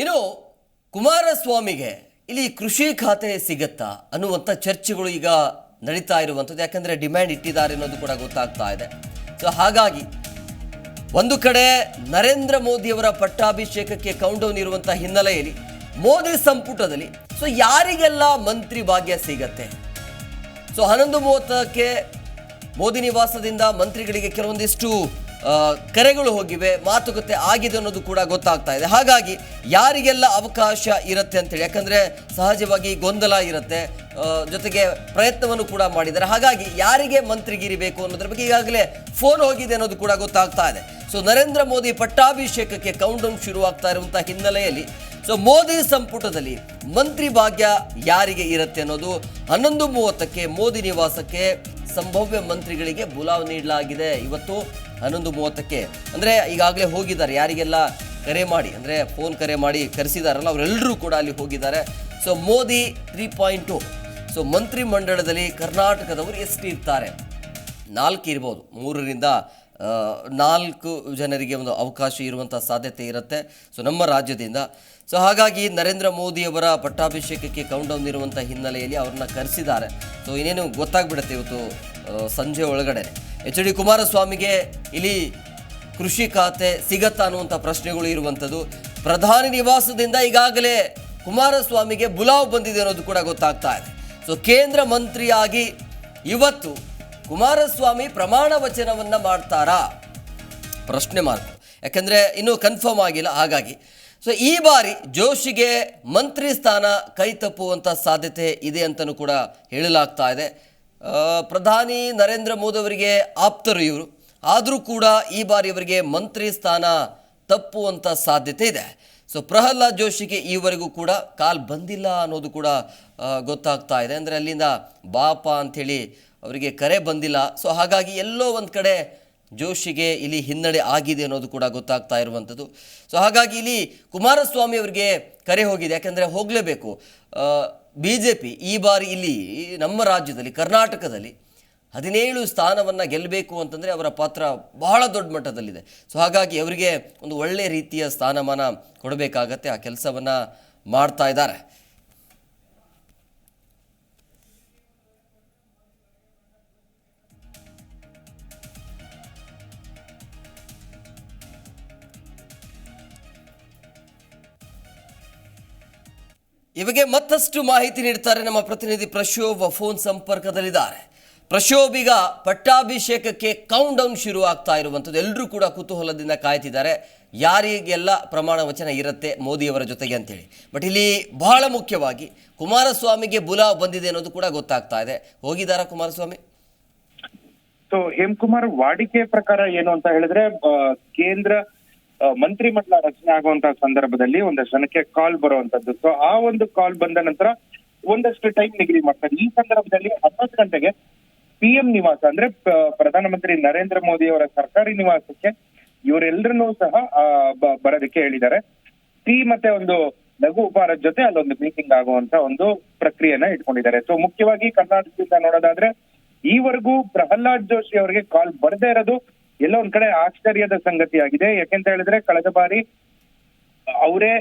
ಇನ್ನು ಕುಮಾರಸ್ವಾಮಿಗೆ ಇಲ್ಲಿ ಕೃಷಿ ಖಾತೆ ಸಿಗುತ್ತಾ ಅನ್ನುವಂಥ ಚರ್ಚೆಗಳು ಈಗ ನಡೀತಾ ಇರುವಂಥದ್ದು. ಯಾಕಂದರೆ ಡಿಮ್ಯಾಂಡ್ ಇಟ್ಟಿದ್ದಾರೆ ಅನ್ನೋದು ಕೂಡ ಗೊತ್ತಾಗ್ತಾ ಇದೆ. ಸೊ ಹಾಗಾಗಿ ಒಂದು ಕಡೆ ನರೇಂದ್ರ ಮೋದಿಯವರ ಪಟ್ಟಾಭಿಷೇಕಕ್ಕೆ ಕೌಂಟೌನ್ ಇರುವಂಥ ಹಿನ್ನೆಲೆಯಲ್ಲಿ ಮೋದಿ ಸಂಪುಟದಲ್ಲಿ ಸೊ ಯಾರಿಗೆಲ್ಲ ಮಂತ್ರಿ ಭಾಗ್ಯ ಸಿಗತ್ತೆ? ಸೊ ಹನ್ನೊಂದು ಮೂವತ್ತಕ್ಕೆ ಮೋದಿ ನಿವಾಸದಿಂದ ಮಂತ್ರಿಗಳಿಗೆ ಕೆಲವೊಂದಿಷ್ಟು ಕರೆಗಳು ಹೋಗಿವೆ, ಮಾತುಕತೆ ಆಗಿದೆ ಅನ್ನೋದು ಕೂಡ ಗೊತ್ತಾಗ್ತಾ ಇದೆ. ಹಾಗಾಗಿ ಯಾರಿಗೆಲ್ಲ ಅವಕಾಶ ಇರುತ್ತೆ ಅಂತೇಳಿ, ಯಾಕಂದರೆ ಸಹಜವಾಗಿ ಗೊಂದಲ ಇರುತ್ತೆ ಜೊತೆಗೆ ಪ್ರಯತ್ನವನ್ನು ಕೂಡ ಮಾಡಿದ್ದಾರೆ. ಹಾಗಾಗಿ ಯಾರಿಗೆ ಮಂತ್ರಿಗಿರಿ ಬೇಕು ಅನ್ನೋದ್ರ ಬಗ್ಗೆ ಈಗಾಗಲೇ ಫೋನ್ ಹೋಗಿದೆ ಅನ್ನೋದು ಕೂಡ ಗೊತ್ತಾಗ್ತಾ ಇದೆ. ಸೊ ನರೇಂದ್ರ ಮೋದಿ ಪಟ್ಟಾಭಿಷೇಕಕ್ಕೆ ಕೌಂಟೌನ್ ಶುರುವಾಗ್ತಾ ಇರುವಂಥ ಹಿನ್ನೆಲೆಯಲ್ಲಿ ಸೊ ಮೋದಿ ಸಂಪುಟದಲ್ಲಿ ಮಂತ್ರಿ ಭಾಗ್ಯ ಯಾರಿಗೆ ಇರುತ್ತೆ ಅನ್ನೋದು ಹನ್ನೊಂದು ಮೂವತ್ತಕ್ಕೆ ಮೋದಿ ನಿವಾಸಕ್ಕೆ ಸಂಭವ್ಯ ಮಂತ್ರಿಗಳಿಗೆ ಬುಲಾವ್ ನೀಡಲಾಗಿದೆ. ಇವತ್ತು ಹನ್ನೊಂದು ಮೂವತ್ತಕ್ಕೆ. ಅಂದರೆ ಈಗಾಗಲೇ ಹೋಗಿದ್ದಾರೆ. ಯಾರಿಗೆಲ್ಲ ಕರೆ ಮಾಡಿ, ಅಂದರೆ ಫೋನ್ ಕರೆ ಮಾಡಿ ಕರೆಸಿದಾರಲ್ಲ, ಅವರೆಲ್ಲರೂ ಕೂಡ ಅಲ್ಲಿ ಹೋಗಿದ್ದಾರೆ. So Modi three point so ಮಂತ್ರಿ ಮಂಡಳದಲ್ಲಿ ಕರ್ನಾಟಕದವರು ಎಷ್ಟು ಇರ್ತಾರೆ. ನಾಲ್ಕು ಇರ್ಬೋದು. ಮೂರರಿಂದ ನಾಲ್ಕು ಜನರಿಗೆ ಒಂದು ಅವಕಾಶ ಇರುವಂಥ ಸಾಧ್ಯತೆ ಇರುತ್ತೆ. ಸೊ ನಮ್ಮ ರಾಜ್ಯದಿಂದ. ಸೊ ಹಾಗಾಗಿ ನರೇಂದ್ರ ಮೋದಿಯವರ ಪಟ್ಟಾಭಿಷೇಕಕ್ಕೆ ಕೌಂಡೌನ್ ಇರುವಂಥ ಹಿನ್ನೆಲೆಯಲ್ಲಿ ಅವ್ರನ್ನ ಕರೆಸಿದ್ದಾರೆ. ಸೊ ಇನ್ನೇನು ಗೊತ್ತಾಗ್ಬಿಡುತ್ತೆ ಇವತ್ತು? ಸಂಜೆ ಒಳಗಡೆ. ಎಚ್ ಡಿ ಕುಮಾರಸ್ವಾಮಿಗೆ ಇಲ್ಲಿ ಕೃಷಿ ಖಾತೆ ಸಿಗತ್ತಾ ಅನ್ನುವಂಥ ಪ್ರಶ್ನೆಗಳು ಇರುವಂಥದ್ದು. ಪ್ರಧಾನಿ ನಿವಾಸದಿಂದ ಈಗಾಗಲೇ ಕುಮಾರಸ್ವಾಮಿಗೆ ಬುಲಾವ್ ಬಂದಿದೆ ಅನ್ನೋದು ಕೂಡ ಗೊತ್ತಾಗ್ತಾ ಇದೆ. ಸೊ ಕೇಂದ್ರ ಮಂತ್ರಿಯಾಗಿ ಇವತ್ತು ಕುಮಾರಸ್ವಾಮಿ ಪ್ರಮಾಣ ವಚನವನ್ನ ಮಾಡ್ತಾರಾ? ಪ್ರಶ್ನೆ ಮಾರ್ಕ್. ಯಾಕೆಂದರೆ ಇನ್ನೂ ಕನ್ಫರ್ಮ್ ಆಗಿಲ್ಲ, ಹಾಗಾಗಿ. ಸೊ ಈ ಬಾರಿ ಜೋಶಿಗೆ ಮಂತ್ರಿ ಸ್ಥಾನ ಕೈ ತಪ್ಪುವಂಥ ಸಾಧ್ಯತೆ ಇದೆ ಅಂತಲೂ ಕೂಡ ಹೇಳಲಾಗ್ತಾ ಇದೆ. ಪ್ರಧಾನಿ ನರೇಂದ್ರ ಮೋದಿ ಅವರಿಗೆ ಆಪ್ತರು ಇವರು. ಆದರೂ ಕೂಡ ಈ ಬಾರಿ ಅವರಿಗೆ ಮಂತ್ರಿ ಸ್ಥಾನ ತಪ್ಪುವಂಥ ಸಾಧ್ಯತೆ ಇದೆ. ಸೊ ಪ್ರಹ್ಲಾದ್ ಜೋಶಿಗೆ ಈವರೆಗೂ ಕೂಡ ಕಾಲ್ ಬಂದಿಲ್ಲ ಅನ್ನೋದು ಕೂಡ ಗೊತ್ತಾಗ್ತಾ ಇದೆ. ಅಂದರೆ ಅಲ್ಲಿಂದ ಬಾಪ ಅಂಥೇಳಿ ಅವರಿಗೆ ಕರೆ ಬಂದಿಲ್ಲ. ಸೊ ಹಾಗಾಗಿ ಎಲ್ಲೋ ಒಂದು ಕಡೆ ಜೋಶಿಗೆ ಇಲ್ಲಿ ಹಿನ್ನಡೆ ಆಗಿದೆ ಅನ್ನೋದು ಕೂಡ ಗೊತ್ತಾಗ್ತಾ ಇರುವಂಥದ್ದು. ಸೊ ಹಾಗಾಗಿ ಇಲ್ಲಿ ಕುಮಾರಸ್ವಾಮಿ ಅವರಿಗೆ ಕರೆ ಹೋಗಿದೆ. ಯಾಕೆಂದರೆ ಹೋಗಲೇಬೇಕು. ಬಿ ಜೆ ಪಿ ಈ ಬಾರಿ ಇಲ್ಲಿ ನಮ್ಮ ರಾಜ್ಯದಲ್ಲಿ, ಕರ್ನಾಟಕದಲ್ಲಿ ಹದಿನೇಳು ಸ್ಥಾನವನ್ನು ಗೆಲ್ಲಬೇಕು ಅಂತಂದರೆ ಅವರ ಪಾತ್ರ ಬಹಳ ದೊಡ್ಡ ಮಟ್ಟದಲ್ಲಿದೆ. ಸೊ ಹಾಗಾಗಿ ಅವರಿಗೆ ಒಂದು ಒಳ್ಳೆಯ ರೀತಿಯ ಸ್ಥಾನಮಾನ ಕೊಡಬೇಕಾಗತ್ತೆ, ಆ ಕೆಲಸವನ್ನು ಮಾಡ್ತಾ ಇದ್ದಾರೆ. ಬಗ್ಗೆ ಮತ್ತಷ್ಟು ಮಾಹಿತಿ ನೀಡ್ತಾರೆ ನಮ್ಮ ಪ್ರತಿನಿಧಿ ಪ್ರಶೋಭ ಫೋನ್ ಸಂಪರ್ಕದಲ್ಲಿದ್ದಾರೆ. ಪ್ರಶೋಭ್ ಈಗ ಪಟ್ಟಾಭಿಷೇಕಕ್ಕೆ ಕೌಂಟ್ ಡೌನ್ ಶುರು ಆಗ್ತಾ ಇರುವಂಥದ್ದು. ಎಲ್ಲರೂ ಕೂಡ ಕುತೂಹಲದಿಂದ ಕಾಯ್ತಿದ್ದಾರೆ. ಯಾರಿಗೆಲ್ಲ ಪ್ರಮಾಣ ವಚನ ಇರುತ್ತೆ ಮೋದಿಯವರ ಜೊತೆಗೆ ಅಂತೇಳಿ. ಬಟ್ ಇಲ್ಲಿ ಬಹಳ ಮುಖ್ಯವಾಗಿ ಕುಮಾರಸ್ವಾಮಿಗೆ ಬುಲಾವ್ ಬಂದಿದೆ ಅನ್ನೋದು ಕೂಡ ಗೊತ್ತಾಗ್ತಾ ಇದೆ. ಹೋಗಿದ್ದಾರಾ ಕುಮಾರಸ್ವಾಮಿ? ಸೊ ಹೇಮಕುಮಾರ್, ವಾಡಿಕೆ ಪ್ರಕಾರ ಏನು ಅಂತ ಹೇಳಿದ್ರೆ ಕೇಂದ್ರ ಮಂತ್ರಿಮಂಡಲ ರಚನೆ ಆಗುವಂತ ಸಂದರ್ಭದಲ್ಲಿ ಒಂದಷ್ಟು ಜನಕ್ಕೆ ಕಾಲ್ ಬರುವಂತದ್ದು. ಸೊ ಆ ಒಂದು ಕಾಲ್ ಬಂದ ನಂತರ ಒಂದಷ್ಟು ಟೈಮ್ ನಿಗದಿ ಮಾಡ್ತಾರೆ. ಈ ಸಂದರ್ಭದಲ್ಲಿ ಹನ್ನೊಂದು ಗಂಟೆಗೆ ಪಿಎಂ ನಿವಾಸ, ಅಂದ್ರೆ ಪ್ರಧಾನಮಂತ್ರಿ ನರೇಂದ್ರ ಮೋದಿ ಅವರ ಸರ್ಕಾರಿ ನಿವಾಸಕ್ಕೆ ಇವರೆಲ್ಲರನ್ನೂ ಸಹ ಬರೋದಕ್ಕೆ ಹೇಳಿದ್ದಾರೆ. ಟೀ ಮತ್ತೆ ಒಂದು ಲಘು ಉಪಹಾರದ ಜೊತೆ ಅಲ್ಲೊಂದು ಮೀಟಿಂಗ್ ಆಗುವಂತ ಒಂದು ಪ್ರಕ್ರಿಯೆನ ಇಟ್ಕೊಂಡಿದ್ದಾರೆ. ಸೊ ಮುಖ್ಯವಾಗಿ ಕರ್ನಾಟಕದಿಂದ ನೋಡೋದಾದ್ರೆ, ಈವರೆಗೂ ಪ್ರಹ್ಲಾದ್ ಜೋಶಿ ಅವರಿಗೆ ಕಾಲ್ ಬರದೇ ಇರೋದು ಎಲ್ಲೋ ಒಂದ್ ಕಡೆ ಆಶ್ಚರ್ಯದ ಸಂಗತಿಯಾಗಿದೆ ಯಾಕೆಂತ ಹೇಳಿದ್ರೆ ಕಳೆದ ಬಾರಿ ಅವರೇ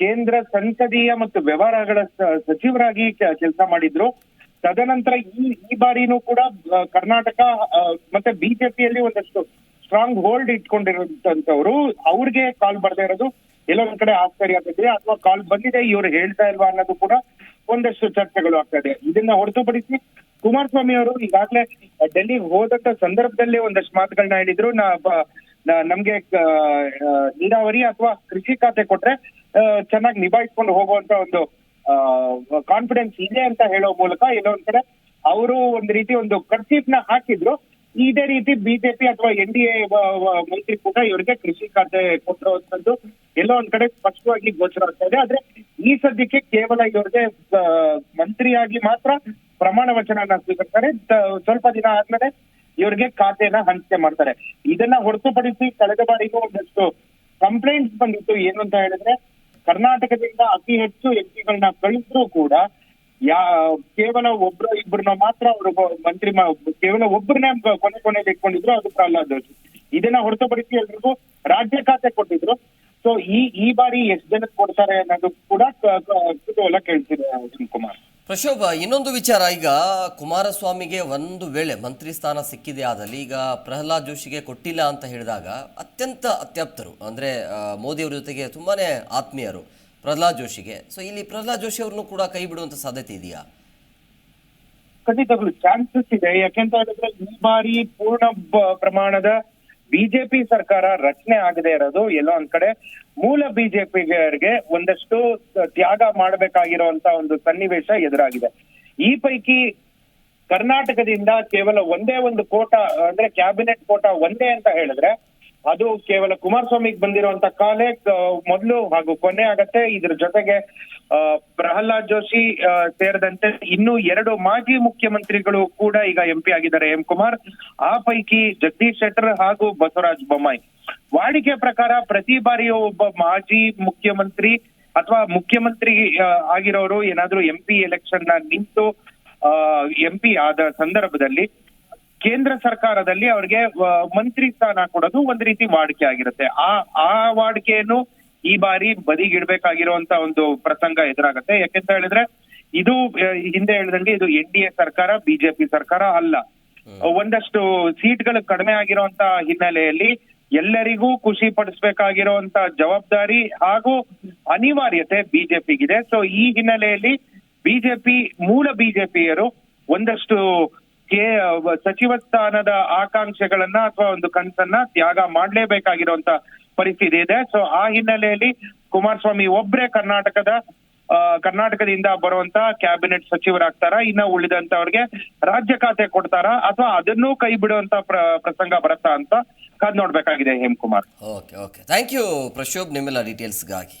ಕೇಂದ್ರ ಸಂಸದೀಯ ಮತ್ತು ವ್ಯವಹಾರಗಳ ಸಚಿವರಾಗಿ ಕೆಲಸ ಮಾಡಿದ್ರು. ತದನಂತರ ಈ ಈ ಬಾರಿನೂ ಕೂಡ ಕರ್ನಾಟಕ ಮತ್ತೆ ಬಿಜೆಪಿಯಲ್ಲಿ ಒಂದಷ್ಟು ಸ್ಟ್ರಾಂಗ್ ಹೋಲ್ಡ್ ಇಟ್ಕೊಂಡಿರುವಂತವ್ರು ಅವ್ರಿಗೆ ಕಾಲ್ ಬರ್ದೇ ಇರೋದು ಎಲ್ಲೊಂದ್ ಕಡೆ ಆಶ್ಚರ್ಯ ಆಗಿದೆ ಅಥವಾ ಕಾಲ್ ಬಂದಿದೆ, ಇವ್ರು ಹೇಳ್ತಾ ಇಲ್ವಾ ಅನ್ನೋದು ಕೂಡ ಒಂದಷ್ಟು ಚರ್ಚೆಗಳು ಆಗ್ತಾ ಇದೆ ಇದನ್ನ ಹೊರತುಪಡಿಸಿ ಕುಮಾರಸ್ವಾಮಿ ಅವರು ಈಗಾಗಲೇ ಡೆಲ್ಲಿಗೆ ಹೋದಂತ ಸಂದರ್ಭದಲ್ಲೇ ಒಂದಷ್ಟು ಮಾತುಗಳನ್ನ ಹೇಳಿದ್ರು. ನಾ ನಮ್ಗೆ ನೀರಾವರಿ ಅಥವಾ ಕೃಷಿ ಖಾತೆ ಕೊಟ್ರೆ ಚೆನ್ನಾಗಿ ನಿಭಾಯಿಸ್ಕೊಂಡು ಹೋಗುವಂತ ಒಂದು ಕಾನ್ಫಿಡೆನ್ಸ್ ಇದೆ ಅಂತ ಹೇಳೋ ಮೂಲಕ ಒಂದ್ ಕಡೆ ಅವರು ಒಂದ್ ರೀತಿ ಒಂದು ಕರ್ಚೀಫ್ನ ಹಾಕಿದ್ರು. ಇದೇ ರೀತಿ ಬಿಜೆಪಿ ಅಥವಾ ಎನ್ ಡಿ ಎ ಮೈತ್ರಿಕೂಟ ಇವರಿಗೆ ಕೃಷಿ ಖಾತೆ ಕೊಟ್ಟಿರುವಂತದ್ದು ಎಲ್ಲೋ ಒಂದ್ ಕಡೆ ಸ್ಪಷ್ಟವಾಗಿ ಗೋಚರ ಆಗ್ತಾ ಇದೆ. ಆದ್ರೆ ಈ ಸದ್ಯಕ್ಕೆ ಕೇವಲ ಇವರಿಗೆ ಮಂತ್ರಿಯಾಗಿ ಮಾತ್ರ ಪ್ರಮಾಣ ವಚನ ಸ್ವೀಕರಿಸ್ತಾರೆ. ಸ್ವಲ್ಪ ದಿನ ಆದ್ಮೇಲೆ ಇವರಿಗೆ ಖಾತೆಯನ್ನ ಹಂಚಿಕೆ ಮಾಡ್ತಾರೆ. ಇದನ್ನ ಹೊರತುಪಡಿಸಿ ಕಳೆದ ಬಾರಿಗೂ ಒಂದಷ್ಟು ಕಂಪ್ಲೇಂಟ್ಸ್ ಬಂದಿತ್ತು. ಏನು ಅಂತ ಹೇಳಿದ್ರೆ, ಕರ್ನಾಟಕದಿಂದ ಅತಿ ಹೆಚ್ಚು ಎಂಪಿಗಳನ್ನ ಕಳಿಸಿದ್ರು ಕೂಡ ಯಾ, ಕೇವಲ ಒಬ್ರು ಇಬ್ಬರನ್ನ ಮಾತ್ರ ಅವರು ಮಂತ್ರಿ ಕೇವಲ ಒಬ್ಬರನ್ನ ಕೊನೆ ಕೊನೆಯಲ್ಲಿ ಇಟ್ಕೊಂಡಿದ್ರು, ಅದು ಪ್ರಹ್ಲಾದ್ ಜೋಶಿ. ಇದನ್ನ ಹೊರತುಪಡಿಸಿ ಎಲ್ರಿಗೂ ರಾಜ್ಯ ಖಾತೆ ಕೊಟ್ಟಿದ್ರು. ಸೊ ಈ ಈ ಬಾರಿ ಎಷ್ಟು ಜನಕ್ಕೆ ಕೊಡ್ತಾರೆ ಅನ್ನೋದು ಕೂಡ ಕುತೂಹಲ ಕೇಳ್ತಿದೆ ಕುಮಾರ್. ಪ್ರಶೋಭ, ಇನ್ನೊಂದು ವಿಚಾರ. ಈಗ ಕುಮಾರಸ್ವಾಮಿಗೆ ಒಂದು ವೇಳೆ ಮಂತ್ರಿ ಸ್ಥಾನ ಸಿಕ್ಕಿದೆ ಆದಲ್ಲಿ, ಈಗ ಪ್ರಹ್ಲಾದ್ ಜೋಶಿಗೆ ಕೊಟ್ಟಿಲ್ಲ ಅಂತ ಹೇಳಿದಾಗ ಅತ್ಯಂತ ಅತ್ಯಾಪ್ತರು, ಅಂದರೆ ಮೋದಿಯವರ ಜೊತೆಗೆ ತುಂಬಾನೇ ಆತ್ಮೀಯರು ಪ್ರಹ್ಲಾದ್ ಜೋಶಿಗೆ. ಸೊ ಇಲ್ಲಿ ಪ್ರಹ್ಲಾದ್ ಜೋಶಿ ಅವ್ರನ್ನು ಕೂಡ ಕೈ ಬಿಡುವಂತ ಸಾಧ್ಯತೆ ಇದೆಯಾ? ಖಂಡಿತಗಳು ಚಾನ್ಸಸ್ ಇದೆ. ಯಾಕೆಂತ ಹೇಳಿದ್ರೆ ಈ ಬಾರಿ ಪೂರ್ಣ ಪ್ರಮಾಣದ ಬಿಜೆಪಿ ಸರ್ಕಾರ ರಚನೆ ಆಗದೆ ಇರೋದು ಎಲ್ಲೋ ಒಂದ್ ಕಡೆ. ಮೂಲ ಬಿಜೆಪಿಗರಿಗೆ ಒಂದಷ್ಟು ತ್ಯಾಗ ಮಾಡಬೇಕಾಗಿರುವಂತ ಒಂದು ಸನ್ನಿವೇಶ ಎದುರಾಗಿದೆ. ಈ ಪೈಕಿ ಕರ್ನಾಟಕದಿಂದ ಕೇವಲ ಒಂದೇ ಒಂದು ಕೋಟ, ಅಂದ್ರೆ ಕ್ಯಾಬಿನೆಟ್ ಕೋಟ ಒಂದೇ ಅಂತ ಹೇಳಿದ್ರೆ ಅದು ಕೇವಲ ಕುಮಾರಸ್ವಾಮಿಗೆ ಬಂದಿರುವಂತ ಕಾಲೇ ಮೊದಲು ಹಾಗೂ ಕೊನೆ ಆಗತ್ತೆ. ಇದ್ರ ಜೊತೆಗೆ ಪ್ರಹ್ಲಾದ್ ಜೋಶಿ ಸೇರಿದಂತೆ ಇನ್ನು ಎರಡು ಮಾಜಿ ಮುಖ್ಯಮಂತ್ರಿಗಳು ಕೂಡ ಈಗ ಎಂಪಿ ಆಗಿದ್ದಾರೆ. ಎಂ ಕುಮಾರ್, ಆ ಪೈಕಿ ಜಗದೀಶ್ ಶೆಟ್ಟರ್ ಹಾಗೂ ಬಸವರಾಜ ಬೊಮ್ಮಾಯಿ. ವಾಡಿಕೆ ಪ್ರಕಾರ ಪ್ರತಿ ಬಾರಿಯೂ ಒಬ್ಬ ಮಾಜಿ ಮುಖ್ಯಮಂತ್ರಿ ಅಥವಾ ಮುಖ್ಯಮಂತ್ರಿ ಆಗಿರೋರು ಏನಾದ್ರೂ ಎಂ ಪಿ ಎಲೆಕ್ಷನ್ನ ನಿಂತು ಎಂ ಪಿ ಆದ ಸಂದರ್ಭದಲ್ಲಿ ಕೇಂದ್ರ ಸರ್ಕಾರದಲ್ಲಿ ಅವರಿಗೆ ಮಂತ್ರಿ ಸ್ಥಾನ ಕೊಡೋದು ಒಂದ್ ರೀತಿ ವಾಡಿಕೆ ಆಗಿರುತ್ತೆ. ಆ ಆ ವಾಡಿಕೆಯನ್ನು ಈ ಬಾರಿ ಬದಿಗಿಡ್ಬೇಕಾಗಿರುವಂತ ಒಂದು ಪ್ರಸಂಗ ಎದುರಾಗುತ್ತೆ. ಯಾಕೆಂತ ಹೇಳಿದ್ರೆ ಇದು ಹಿಂದೆ ಹೇಳಿದಂಗೆ ಇದು ಎನ್ ಡಿ ಎ ಸರ್ಕಾರ ಬಿಜೆಪಿ ಸರ್ಕಾರ ಅಲ್ಲ. ಒಂದಷ್ಟು ಸೀಟ್ಗಳು ಕಡಿಮೆ ಆಗಿರುವಂತ ಹಿನ್ನೆಲೆಯಲ್ಲಿ ಎಲ್ಲರಿಗೂ ಖುಷಿ ಪಡಿಸ್ಬೇಕಾಗಿರುವಂತ ಜವಾಬ್ದಾರಿ ಹಾಗೂ ಅನಿವಾರ್ಯತೆ ಬಿಜೆಪಿಗಿದೆ ಸೊ ಈ ಹಿನ್ನೆಲೆಯಲ್ಲಿ ಬಿಜೆಪಿ ಮೂಲ ಬಿಜೆಪಿಯರು ಒಂದಷ್ಟು ಕೆ ಸಚಿವ ಸ್ಥಾನದ ಆಕಾಂಕ್ಷೆಗಳನ್ನ ಅಥವಾ ಒಂದು ಕನಸನ್ನ ತ್ಯಾಗ ಮಾಡಲೇಬೇಕಾಗಿರುವಂತ ಪರಿಸ್ಥಿತಿ ಇದೆ. ಸೊ ಆ ಹಿನ್ನೆಲೆಯಲ್ಲಿ ಕುಮಾರಸ್ವಾಮಿ ಒಬ್ರೇ ಕರ್ನಾಟಕದ ಕರ್ನಾಟಕದಿಂದ ಬರುವಂತ ಕ್ಯಾಬಿನೆಟ್ ಸಚಿವರಾಗ್ತಾರ? ಇನ್ನ ಉಳಿದಂತವ್ರಿಗೆ ರಾಜ್ಯ ಖಾತೆ ಕೊಡ್ತಾರ? ಅಥವಾ ಅದನ್ನೂ ಕೈ ಬಿಡುವಂತ ಪ್ರಸಂಗ ಬರುತ್ತಾ ಅಂತ ಕಾದ್ ನೋಡ್ಬೇಕಾಗಿದೆ Hemakumar. Okay okay. Thank you Prashobh, ನಿಮ್ಮೆಲ್ಲ ಡೀಟೇಲ್ಸ್ಗಾಗಿ